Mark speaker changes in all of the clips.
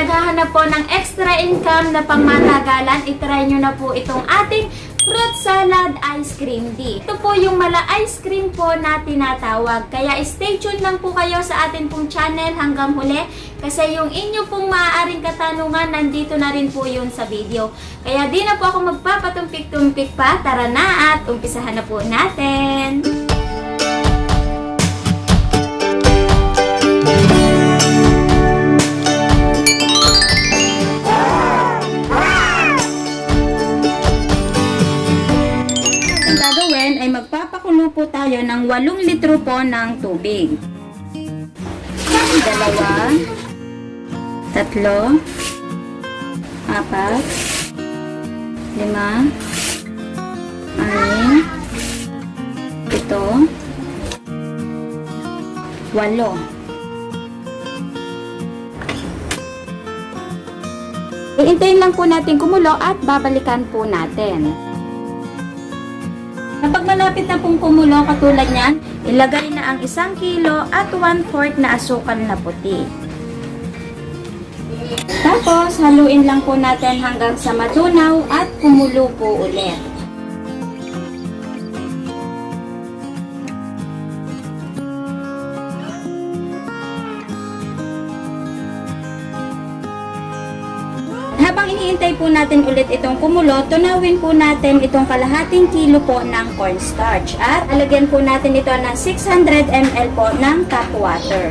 Speaker 1: naghahanap po ng extra income na pangmatagalan, itry nyo na po itong ating fruit salad ice cream D. Ito po yung mala ice cream po na tinatawag. Kaya stay tuned lang po kayo sa atin pong channel hanggang huli kasi yung inyo pong maaaring katanungan nandito na rin po yun sa video. Kaya di na po ako magpapatumpik-tumpik pa. Tara na at umpisahan na po natin. Tayo ng 8 litro po ng tubig. Dalawa, tatlo, apat, lima, anim, ito, walo. Iintayin lang po natin kumulo at babalikan po natin. Kapag malapit na pong kumulo katulad niyan, ilagay na ang isang kilo at 1/4 na asukal na puti. Tapos, haluin lang po natin hanggang sa matunaw at kumulo po ulit. Po natin ulit itong kumulo, tunawin po natin itong kalahating kilo po ng cornstarch at alagyan po natin ito ng 600 ml po ng tap water.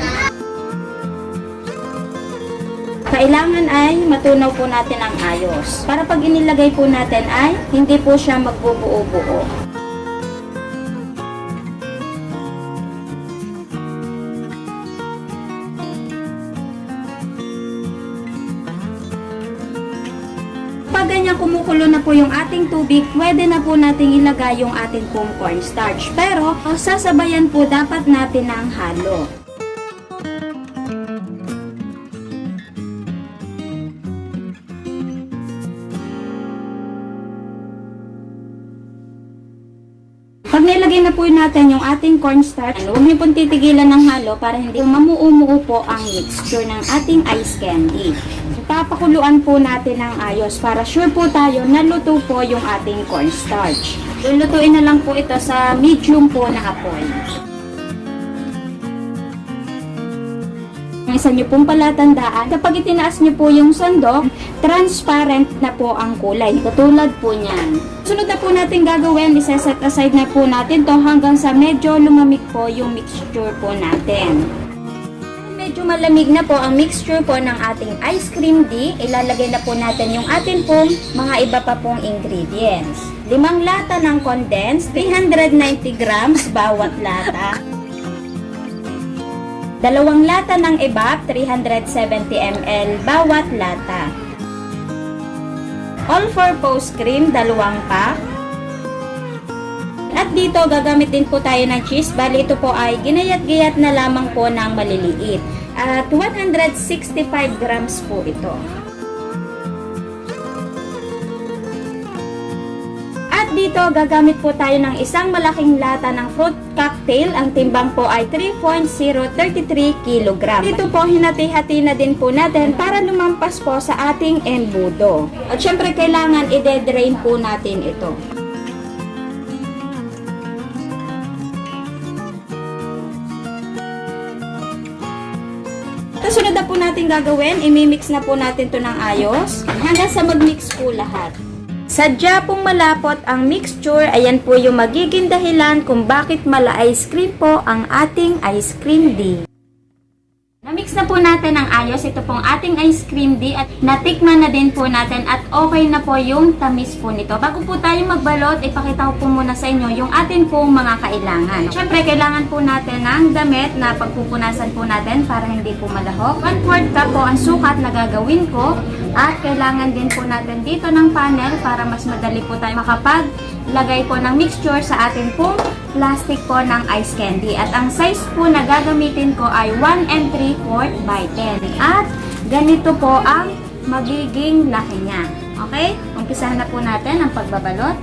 Speaker 1: Kailangan ay matunaw po natin ang ayos. Para pag inilagay po natin ay hindi po siya magbubuo-buo. Na po yung ating tubig, pwede na po nating ilagay yung ating pong cornstarch. Pero, sasabayan po dapat natin ng halo. Nilagay na po natin yung ating cornstarch, huwag niyo pong titigilan ng halo para hindi mamuumuo po ang mixture ng ating ice candy. Papakuluan po natin ng ayos para sure po tayo na luto po yung ating cornstarch. Lulutuin na lang po ito sa medium po na apoy. Isa nyo pong palatandaan, kapag itinaas nyo po yung sandok, transparent na po ang kulay. Katulad po niyan. Sunod na po natin gagawin, isa-set aside na po natin to hanggang sa medyo lumamig po yung mixture po natin. Medyo malamig na po ang mixture po ng ating ice cream D. Ilalagay na po natin yung atin pong mga iba pa pong ingredients. Limang lata ng condensed, 390 grams bawat lata. Dalawang lata ng evap, 370 ml bawat lata. All-purpose cream, dalawang pack. At dito, gagamit din po tayo ng cheese. Bali, ito po ay ginayat-gayat na lamang po ng maliliit. At 165 grams po ito. Dito, gagamit po tayo ng isang malaking lata ng fruit cocktail. Ang timbang po ay 3.033 kg. Dito po, hinati-hati na din po natin para lumampas po sa ating embudo. At syempre, kailangan i-drain po natin ito. Ito sunod na po natin gagawin, imimix na po natin to ng ayos hanggang sa mag-mix po lahat. Sadya pong malapot ang mixture, ayan po yung magiging dahilan kung bakit mala ice cream po ang ating ice cream D. Natin ang ayos, ito pong ating ice cream D at natikman na din po natin at okay na po yung tamis po nito. Bago po tayo magbalot, ipakita ko po muna sa inyo yung atin pong mga kailangan. Siyempre, kailangan po natin ng damit na pagpupunasan po natin para hindi po malahok. 1 4 cup po ang sukat na gagawin ko at kailangan din po natin dito ng panel para mas madali po tayo makapaglagay po ng mixture sa atin pong plastic po ng ice candy. At ang size po na gagamitin ko ay 1 and 3 4 by 10. At ganito po ang magiging laki niya. Okay? Umpisahan na po natin ang pagbabalot.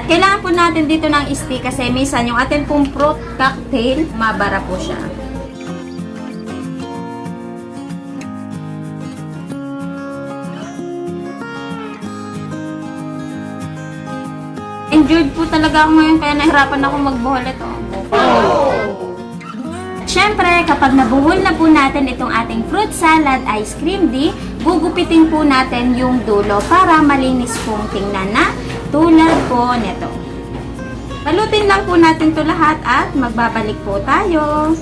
Speaker 1: At kailangan po natin dito ng stick kasi minsan yung atin pong fruit cocktail, mabara po siya. Injured po talaga ako ngayon kaya nahirapan ako magbuhol ito. Siyempre, kapag nabuhol na po natin itong ating fruit salad ice cream di, gugupitin po natin yung dulo para malinis pong tingnan na tulad po nito. Balutin lang po natin to lahat at magbabalik po tayo.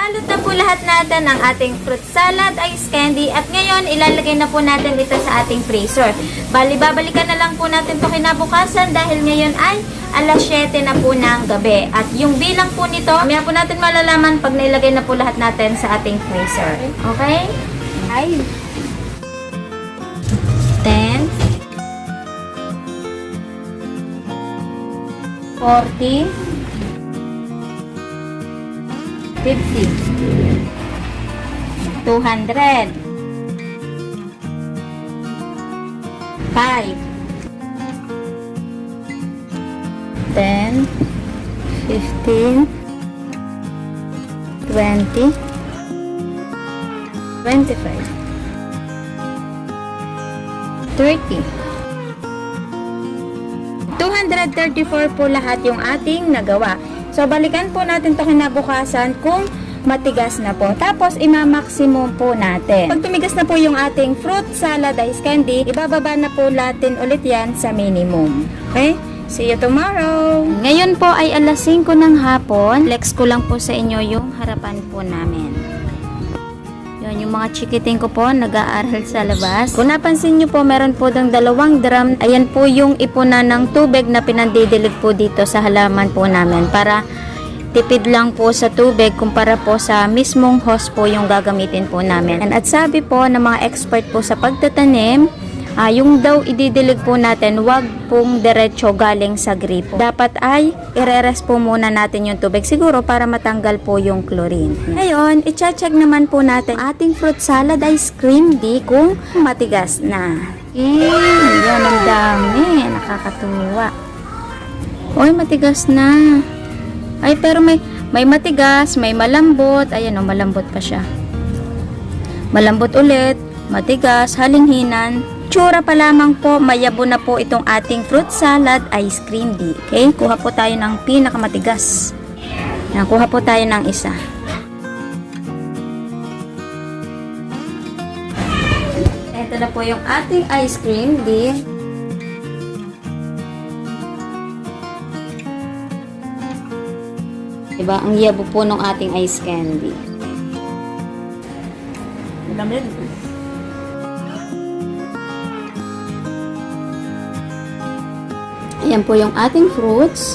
Speaker 1: Nabalot na po lahat natin ang ating fruit salad, ice candy, at ngayon ilalagay na po natin ito sa ating freezer. Bali, babalikan na lang po natin ito kinabukasan dahil ngayon ay alas 7 na po ng gabi. At yung bilang po nito, mamaya po natin malalaman pag nailagay na po lahat natin sa ating freezer. Okay? Ay. 10 40 50 200 5 10 15 20 25 30 234 po lahat yung ating nagawa. So, balikan po natin to kinabukasan kung matigas na po. Tapos, ima-maximum po natin. Pag tumigas na po yung ating fruit salad ice candy, ibababa na po natin ulit yan sa minimum. Okay? See you tomorrow! Ngayon po ay alas 5 ng hapon. Flex ko lang po sa inyo yung harapan po namin. Yun, yung mga chikiting ko po, nag-aaral sa labas. Kung napansin nyo po, meron po dang dalawang drum. Ayan po yung ipunan ng tubig na pinandidilig po dito sa halaman po namin para tipid lang po sa tubig kumpara po sa mismong hose po yung gagamitin po namin. And at sabi po ng mga expert po sa pagtatanim, Ah, yung daw ididilig po natin, wag pong diretso galing sa gripo. Dapat ay ire-rest po muna natin yung tubig siguro para matanggal po yung chlorine. Ngayon, i-check naman po natin ating fruit salad ice cream di kung matigas na. Eh, yan ang dami. Nakakatuwa. Oy, matigas na. Ay, pero may may matigas, may malambot. Ayan o, malambot pa siya. Malambot ulit, matigas, halinghinan. Tsura pa lamang po, mayabo na po itong ating fruit salad ice cream di. Okay, kuha po tayo ng pinakamatigas. Yan, kuha po tayo ng isa. Ito na po yung ating ice cream di. Diba, ang yabo po ng ating ice candy.
Speaker 2: Lamig.
Speaker 1: Ayan po yung ating fruits.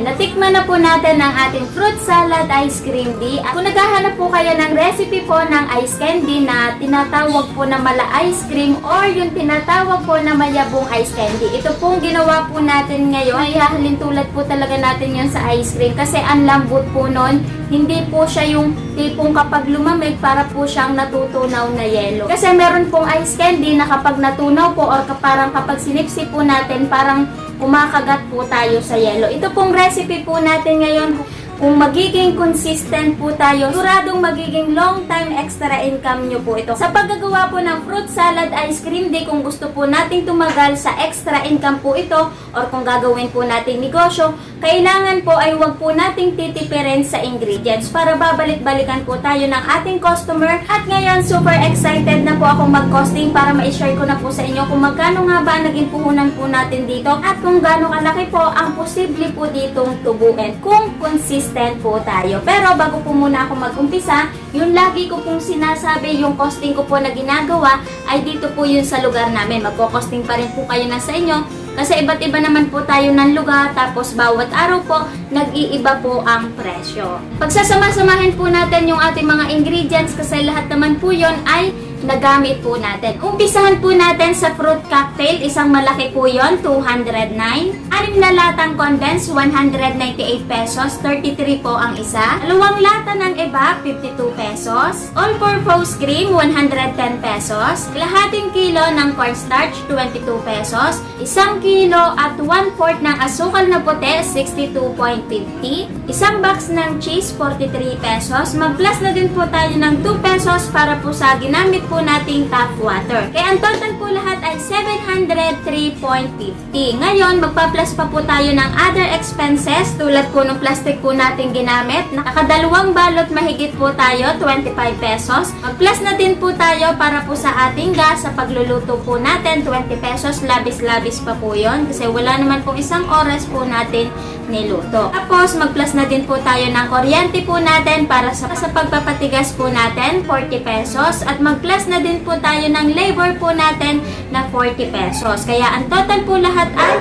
Speaker 1: Natikman na po natin ang ating fruit salad ice cream di. Kung naghahanap po kayo ng recipe po ng ice candy na tinatawag po na mala ice cream or yung tinatawag po na mayabong ice candy. Ito pong ginawa po natin ngayon. Ay hahalin tulad po talaga natin yun sa ice cream kasi ang lambot po nun. Hindi po siya yung tipong kapag lumamig para po siyang natutunaw na yelo. Kasi meron pong ice candy na kapag natunaw po or parang kapag sinipsip po natin parang kumakagat po tayo sa yelo. Ito pong recipe po natin ngayon, kung magiging consistent po tayo, siguradong magiging long time extra income nyo po ito. Sa paggagawa po ng fruit salad ice cream day, kung gusto po nating tumagal sa extra income po ito, or kung gagawin po nating negosyo, kailangan po ay wag po nating titipirin sa ingredients para babalik-balikan po tayo ng ating customer. At ngayon, super excited na po akong mag-costing para ma-share ko na po sa inyo kung magkano nga ba naging puhunan po natin dito at kung gaano kalaki po ang posible po ditong tubuin kung consistent po tayo. Pero bago po muna ako mag-umpisa, yung lagi ko pong sinasabi, yung costing ko po na ginagawa ay dito po yun sa lugar namin. Magko-costing pa rin po kayo na sa inyo Kasi iba't iba naman po tayo ng lugar, tapos bawat araw po, nag-iiba po ang presyo. Pagsasama-samahin po natin yung ating mga ingredients kasi lahat naman po yon ay nagamit po natin. Umpisahan po natin sa fruit cocktail, isang malaki po yon 209. Anim na latang condensed, 198 pesos, 33 po ang isa. Dalawang lata ng eba, 52 pesos. All-purpose cream, 110 pesos. Kalahating kilo ng cornstarch, 22 pesos. Isang kilo at 1 quart ng asukal na puti, 62.50. Isang box ng cheese, 43 pesos. Mag-plus na din po tayo ng 2 pesos para po sa ginamit po nating tap water. Kaya ang total po lahat ay 703.50. Ngayon, magpa-plus pa po tayo ng other expenses tulad po ng plastic po natin ginamit. Nakakadalawang balot mahigit po tayo, 25 pesos. Mag-plus na din po tayo para po sa ating gas sa pagluluto po natin, 20 pesos. Labis-labis pa po yon kasi wala naman pong isang oras po natin niluto. Tapos, mag-plus na din po tayo ng kuryente po natin para sa, sa pagpapatigas po natin, 40 pesos. At mag-plus na din po tayo ng labor po natin na 40 pesos. Kaya ang total po lahat ay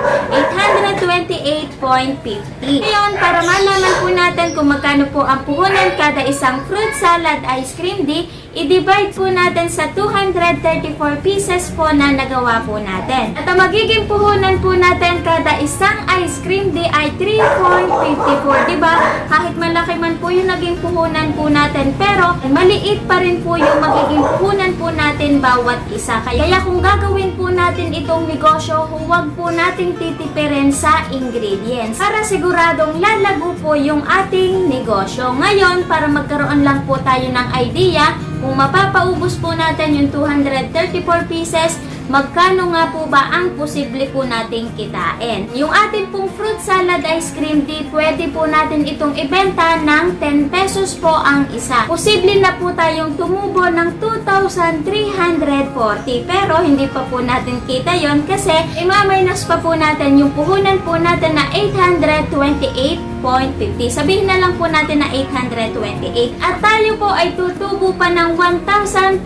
Speaker 1: 828.50. Ngayon, para malaman po natin kung magkano po ang puhunan kada isang fruit salad ice cream di, i-divide po natin sa 234 pieces po na nagawa po natin. At ang magiging puhunan po natin kada isang ice cream di ay 3.54, di ba? Kahit malaki man po yung naging puhunan po natin, pero maliit pa rin po yung magiging puhunan po natin bawat isa. Kaya kung gagawin po natin itong negosyo, huwag po nating titipirin sa ingredients para siguradong lalago po yung ating negosyo. Ngayon, para magkaroon lang po tayo ng idea, kung mapapaubos po natin yung 234 pieces, magkano nga po ba ang posible po nating kitain? Yung ating pong fruit salad ice cream di, pwede po natin itong ibenta ng 10 pesos po ang isa. Posible na po tayong tumubo ng 2,340 pero hindi pa po natin kita yon kasi imaminus pa po natin yung puhunan po natin na 828 8.50. Sabihin na lang po natin na 828. At tayo po ay tutubo pa ng 1,512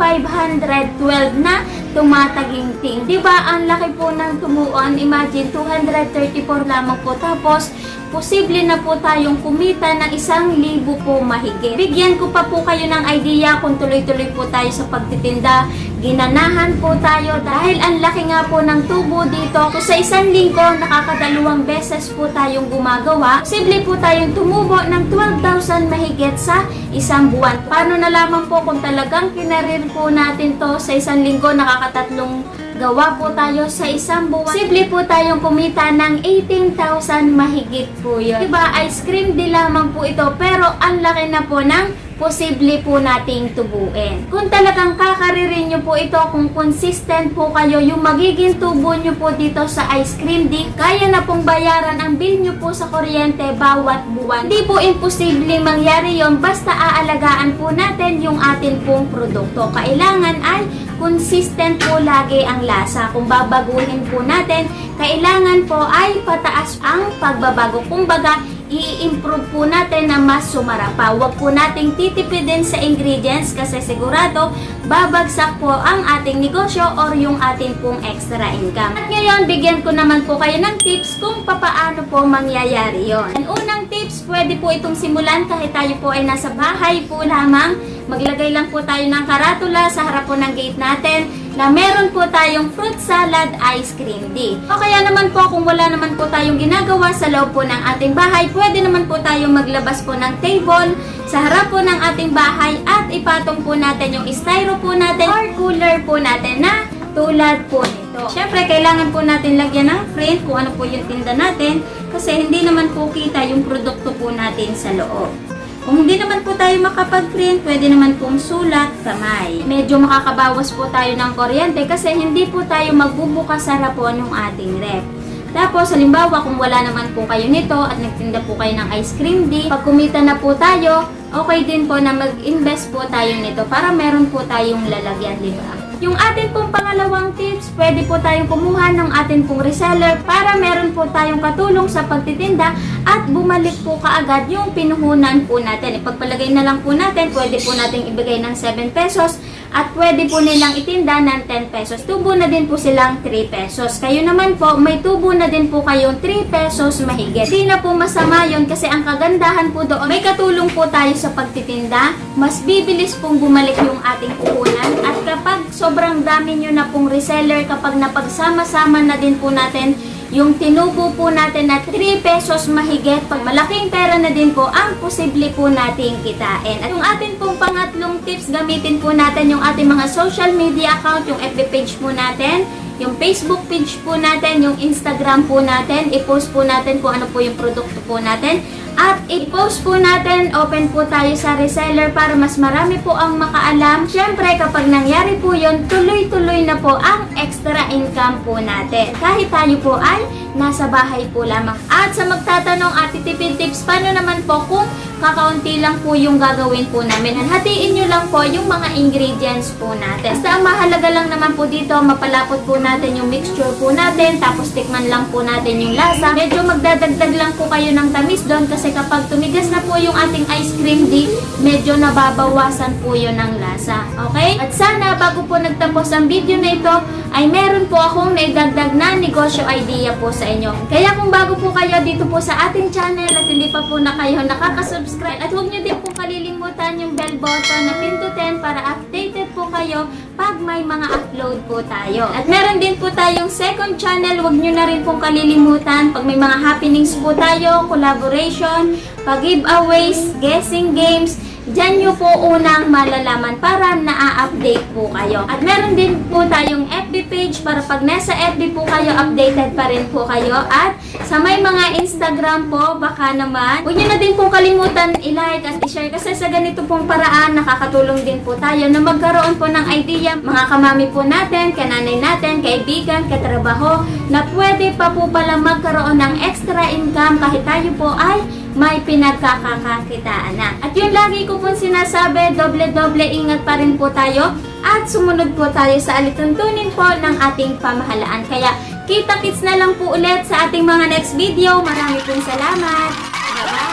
Speaker 1: na tumataginting. Di ba ang laki po ng tumuon? Imagine, 234 lamang po. Tapos, posible na po tayong kumita ng isang libo po mahigit. Bigyan ko pa po kayo ng idea kung tuloy-tuloy po tayo sa pagtitinda. Ginanahan po tayo dahil ang laki nga po ng tubo dito. Kung sa isang linggo, nakakadalawang beses po tayong gumagawa. Posible po tayong tumubo ng 12,000 mahigit sa isang buwan. Paano nalaman po kung talagang kinarir po natin to sa isang linggo, nakakatatlong gawa po tayo sa isang buwan. Posible po tayong kumita ng 18,000 mahigit po yun. Diba, ice cream di lamang po ito, pero ang laki na po ng posible po nating tubuin. Kung talagang kakaririn nyo po ito, kung consistent po kayo, yung magiging tubo nyo po dito sa ice cream di, kaya na pong bayaran ang bill nyo po sa kuryente bawat buwan. Hindi po imposible mangyari yon basta aalagaan po natin yung atin pong produkto. Kailangan ay consistent po lagi ang lasa. Kung babaguhin po natin, kailangan po ay pataas ang pagbabago. Kumbaga, i-improve po natin na mas sumara. Huwag po nating titipidin sa ingredients kasi sigurado babagsak po ang ating negosyo or yung ating pong extra income. At ngayon, bigyan ko naman po kayo ng tips kung papaano po mangyayari yon. Ang unang tips, pwede po itong simulan kahit tayo po ay nasa bahay po lamang. Maglagay lang po tayo ng karatula sa harap po ng gate natin na meron po tayong fruit salad ice cream di. O kaya naman po kung wala naman po tayong ginagawa sa loob po ng ating bahay, pwede naman po tayong maglabas po ng table sa harap po ng ating bahay at ipatong po natin yung styro po natin or cooler po natin na tulad po nito. Siyempre, kailangan po natin lagyan ng print kung ano po yung tinda natin kasi hindi naman po kita yung produkto po natin sa loob. Kung hindi naman po tayo makapag-print, pwede naman pong sulat kamay. Medyo makakabawas po tayo ng kuryente kasi hindi po tayo magbubukas sa rapon ng ating rep. Tapos, halimbawa, kung wala naman po kayo nito at nagtinda po kayo ng ice cream di, pag kumita na po tayo, okay din po na mag-invest po tayo nito para meron po tayong lalagyan, di ba? Yung atin pong pangalawang tips, pwede po tayong kumuha ng atin pong reseller para meron po tayong katulong sa pagtitinda at bumalik po kaagad yung pinuhunan po natin. Ipagpalagay na lang po natin, pwede po natin ibigay ng 7 pesos at pwede po nilang itinda ng 10 pesos. Tubo na din po silang 3 pesos. Kayo naman po, may tubo na din po kayong 3 pesos mahigit. Hindi na po masama yon kasi ang kagandahan po doon, may katulong po tayo sa pagtitinda, mas bibilis pong bumalik yung ating puhunan at kapag sobrang dami nyo na pong reseller, kapag napagsama-sama na din po natin yung tinubo po natin na 3 pesos mahigit, pag malaking pera na din po, ang posible po nating kitain. At yung atin pong pangatlong tips, gamitin po natin yung ating mga social media account, yung FB page po natin, yung Facebook page po natin, yung Instagram po natin, i-post po natin kung ano po yung produkto po natin. At i-post po natin, open po tayo sa reseller para mas marami po ang makaalam. Siyempre, kapag nangyari po yun, tuloy-tuloy na po ang extra income po natin. Kahit tayo po ay nasa bahay po lamang. At sa magtatanong, Ate Tipid Tips, paano naman po kung kakaunti lang po yung gagawin po namin? Hatiin nyo lang po yung mga ingredients po natin. Basta ang mahalaga lang naman po dito, mapalapot po natin yung mixture po natin, tapos tikman lang po natin yung lasa. Medyo magdadagdag lang po kayo ng tamis doon kasi kapag tumigas na po yung ating ice cream dip, medyo nababawasan po yun ng lasa. Okay? At sana bago po nagtapos ang video na ito, ay meron po akong naidagdag na negosyo idea po sa inyo. Kaya kung bago po kayo dito po sa ating channel at hindi pa po na kayo nakakasubscribe at huwag niyo din po kalilimutan yung bell button na pindutin para updated po kayo pag may mga upload po tayo. At meron din po tayong second channel, huwag niyo na rin pong kalilimutan. Pag may mga happenings po tayo, collaboration, pag-giveaways, guessing games, Diyan nyo po unang malalaman para na-update po kayo. At meron din po tayong FB page para pag nasa FB po kayo, updated pa rin po kayo. At sa may mga Instagram po, baka naman, huwag nyo na din pong kalimutan i-like at i-share kasi sa ganito pong paraan, nakakatulong din po tayo na magkaroon po ng idea, mga kamami po natin, kananay natin, kaibigan, katrabaho, na pwede pa po pala magkaroon ng extra income kahit tayo po ay may pinagkakakakitaan na. At yun lagi ko pong sinasabi, doble-doble ingat pa rin po tayo at sumunod po tayo sa alituntunin po ng ating pamahalaan. Kaya kita-kits na lang po ulit sa ating mga next video. Marami pong salamat!